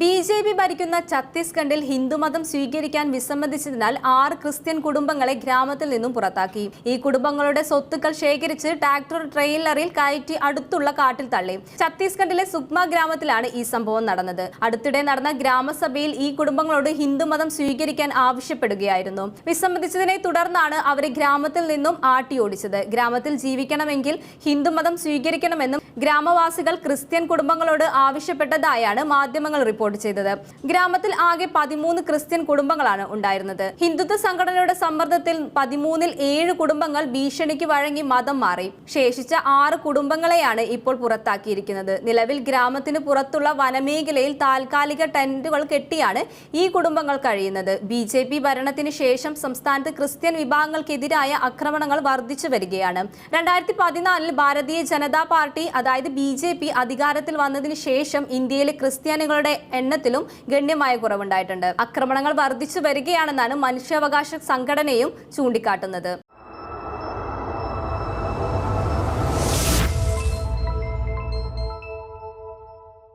B J P ഭരിക്കുന്ന ഛത്തീസ്ഗഡിൽ ഹിന്ദുമതം സ്വീകരിക്കാൻ വിസമ്മതിച്ചതിനാൽ ആറ് ക്രിസ്ത്യൻ കുടുംബങ്ങളെ ഗ്രാമത്തിൽ നിന്നും പുറത്താക്കി. ഈ കുടുംബങ്ങളുടെ സ്വത്തുക്കൾ ശേഖരിച്ച് ട്രാക്ടർ ട്രെയിലറിൽ കയറ്റി അടുത്തുള്ള കാട്ടിൽ തള്ളി. ഛത്തീസ്ഗഡിലെ സുക്മ ഗ്രാമത്തിലാണ് ഈ സംഭവം നടന്നത്. അടുത്തിടെ നടന്ന ഗ്രാമസഭയിൽ ഈ കുടുംബങ്ങളോട് ഹിന്ദുമതം സ്വീകരിക്കാൻ ആവശ്യപ്പെടുകയായിരുന്നു. വിസമ്മതിച്ചതിനെ തുടർന്നാണ് അവരെ ഗ്രാമത്തിൽ നിന്നും ആട്ടി ഓടിച്ചത്. ഗ്രാമത്തിൽ ജീവിക്കണമെങ്കിൽ ഹിന്ദുമതം സ്വീകരിക്കണമെന്നും ഗ്രാമവാസികൾ ക്രിസ്ത്യൻ കുടുംബങ്ങളോട് ആവശ്യപ്പെട്ടതായാണ് മാധ്യമങ്ങൾ റിപ്പോർട്ട് ചെയ്തത്. ഗ്രാമത്തിൽ ആകെ പതിമൂന്ന് ക്രിസ്ത്യൻ കുടുംബങ്ങളാണ് ഉണ്ടായിരുന്നത്. ഹിന്ദുത്വ സംഘടനയുടെ സമ്മർദ്ദത്തിൽ പതിമൂന്നിൽ ഏഴ് കുടുംബങ്ങൾ ഭീഷണിക്ക് വഴങ്ങി മതം മാറി. ശേഷിച്ച ആറ് കുടുംബങ്ങളെയാണ് ഇപ്പോൾ പുറത്താക്കിയിരിക്കുന്നത്. നിലവിൽ ഗ്രാമത്തിന് പുറത്തുള്ള വനമേഖലയിൽ താൽക്കാലിക ടെന്റുകൾ കെട്ടിയാണ് ഈ കുടുംബങ്ങൾ കഴിയുന്നത്. ബി ജെ പി ഭരണത്തിന് ശേഷം സംസ്ഥാനത്ത് ക്രിസ്ത്യൻ വിഭാഗങ്ങൾക്കെതിരായ ആക്രമണങ്ങൾ വർദ്ധിച്ചു വരികയാണ്. രണ്ടായിരത്തി പതിനാലിൽ ഭാരതീയ ജനതാ പാർട്ടി അതായത് ബി ജെ പി അധികാരത്തിൽ വന്നതിന് ശേഷം ഇന്ത്യയിലെ ക്രിസ്ത്യാനികളുടെ എണ്ണത്തിലും ഗണ്യമായ കുറവുണ്ടായിട്ടുണ്ട്. ആക്രമണങ്ങൾ വർദ്ധിച്ചു വരികയാണെന്നാണ് മനുഷ്യാവകാശ സംഘടനയും ചൂണ്ടിക്കാട്ടുന്നത്.